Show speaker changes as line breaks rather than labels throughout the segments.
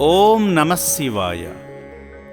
ఓం నమశివాయ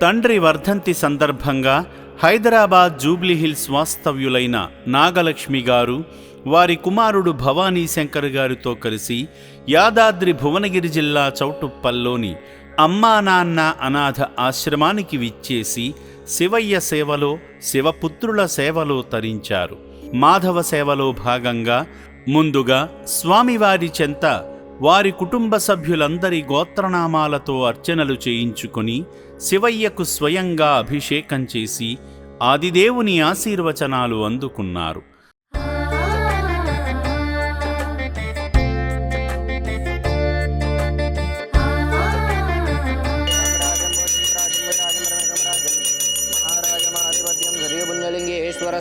తండ్రి వర్ధంతి సందర్భంగా హైదరాబాద్ జూబ్లీహిల్స్ వాస్తవ్యులైన నాగలక్ష్మి గారు వారి కుమారుడు భవానీ శంకర్ గారితో కలిసి యాదాద్రి భువనగిరి జిల్లా చౌటుప్పల్లోని అమ్మా నాన్న అనాథ ఆశ్రమానికి విచ్చేసి శివయ్య సేవలో శివపుత్రుల సేవలో తరించారు. మాధవ సేవలో భాగంగా ముందుగా స్వామివారి చెంత వారి కుటుంబ సభ్యులందరి గోత్రనామాలతో అర్చనలు చేయించుకొని శివయ్యకు స్వయంగా అభిషేకం చేసి ఆదిదేవుని ఆశీర్వచనాలు అందుకున్నారు.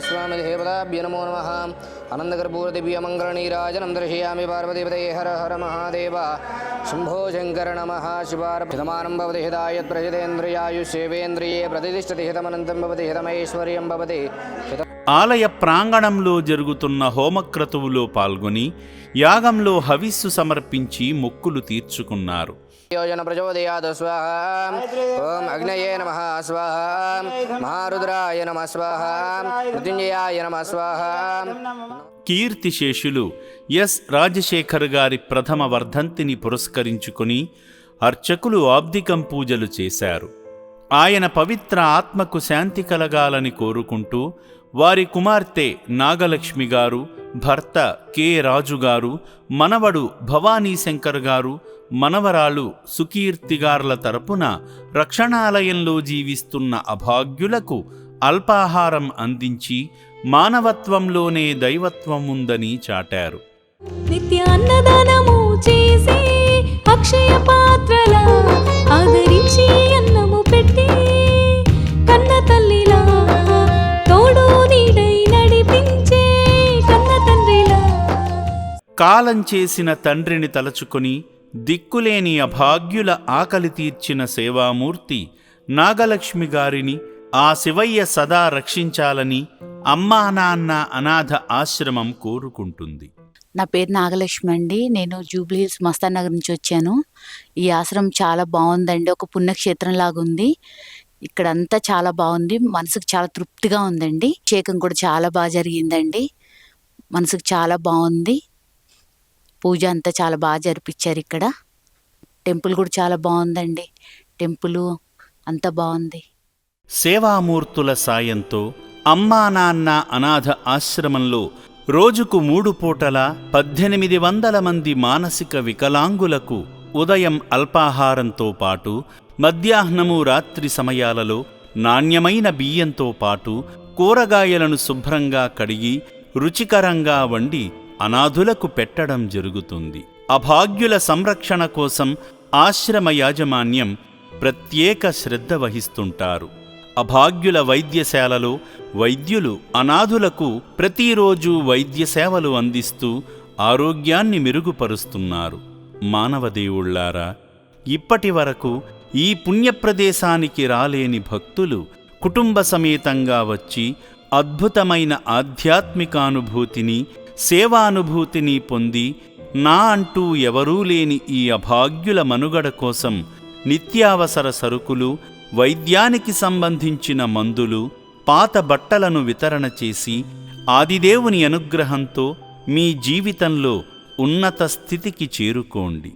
महाराजमाधिपत्यं नमो नमः अनन्दकर्पूरदिव्यमङ्गलनीराजनं दर्शयामि पार्वतीपदे हर हर महादेव शम्भो शङ्कर नमः शिवार्पितमानं भवति हितायत्प्रहितेन्द्रियायुष्येवेन्द्रिये प्रतिष्ठति हितमनन्तं भवति हितमैश्वर्यं भवति हित
ఆలయ ప్రాంగణంలో జరుగుతున్న హోమక్రతువులో పాల్గొని యాగంలో హవిస్సు సమర్పించి మొక్కులు తీర్చుకున్నారు.
యోజన ప్రచోదయాదు స్వాహ. ఓం అగ్నయే నమ స్వాహ. మహారుద్రాయ నమ స్వాహ. మృత్యుంజయాయ నమ
స్వాహ. ఎస్ రాజశేఖర్ గారి ప్రథమ వర్ధంతిని పురస్కరించుకుని అర్చకులు ఆబ్దికం పూజలు చేశారు. ఆయన పవిత్ర ఆత్మకు శాంతి కలగాలని కోరుకుంటూ వారి కుమార్తె నాగలక్ష్మి గారు భర్త కె. రాజు గారు మనవడు భవానీ శంకర్ గారు మనవరాలు సుకీర్తి గార్ల తరపున రక్షణాలయంలో జీవిస్తున్న అభాగ్యులకు అల్పాహారం అందించి మానవత్వంలోనే దైవత్వం ఉందని చాటారు.
నిత్య అన్నదానము చేసి అక్షయ
కాలం చేసిన తండ్రిని తలచుకొని దిక్కులేని అభాగ్యుల ఆకలి తీర్చిన సేవామూర్తి నాగలక్ష్మి గారిని ఆ శివయ్య సదా రక్షించాలని అమ్మా నాన్న అనాథ ఆశ్రమం కోరుకుంటుంది.
నా పేరు నాగలక్ష్మి అండి. నేను జూబ్లీహిల్స్ మస్తాన్ నగర్ నుంచి వచ్చాను. ఈ ఆశ్రమం చాలా బాగుందండి. ఒక పుణ్యక్షేత్రం లాగా ఉంది ఇక్కడ అంతా చాలా బాగుంది. మనసుకు చాలా తృప్తిగా ఉందండి. చేకం కూడా చాలా బాగా జరిగిందండి. మనసుకు చాలా బాగుంది. పూజ అంతా చాలా బాగా జరిపించారు ఇక్కడ. టెంపుల్ కూడా చాలా బాగుందండి. టెంపుల్ అంతా బాగుంది.
సేవామూర్తుల సాయంతో అమ్మా నాన్న అనాథ ఆశ్రమంలో రోజుకు మూడు పూటల పద్దెనిమిది వందల మంది మానసిక వికలాంగులకు ఉదయం అల్పాహారంతో పాటు మధ్యాహ్నము రాత్రి సమయాలలో నాణ్యమైన బియ్యంతో పాటు కూరగాయలను శుభ్రంగా కడిగి రుచికరంగా వండి అనాథులకు పెట్టడం జరుగుతుంది. అభాగ్యుల సంరక్షణ కోసం ఆశ్రమ యాజమాన్యం ప్రత్యేక శ్రద్ధ వహిస్తుంటారు. అభాగ్యుల వైద్యశాలలో వైద్యులు అనాథులకు ప్రతిరోజు వైద్య సేవలు అందిస్తూ ఆరోగ్యాన్ని మెరుగుపరుస్తున్నారు. మానవదేవుళ్ళారా ఇప్పటి వరకు ఈ పుణ్యప్రదేశానికి రాలేని భక్తులు కుటుంబ సమేతంగా వచ్చి అద్భుతమైన ఆధ్యాత్మికానుభూతిని సేవానుభూతిని పొంది నా అంటూ ఎవరూ లేని ఈ అభాగ్యుల మనుగడ కోసం నిత్యావసర సరుకులు వైద్యానికి సంబంధించిన మందులు పాత బట్టలను వితరణ చేసి ఆదిదేవుని అనుగ్రహంతో మీ జీవితంలో ఉన్నత స్థితికి చేరుకోండి.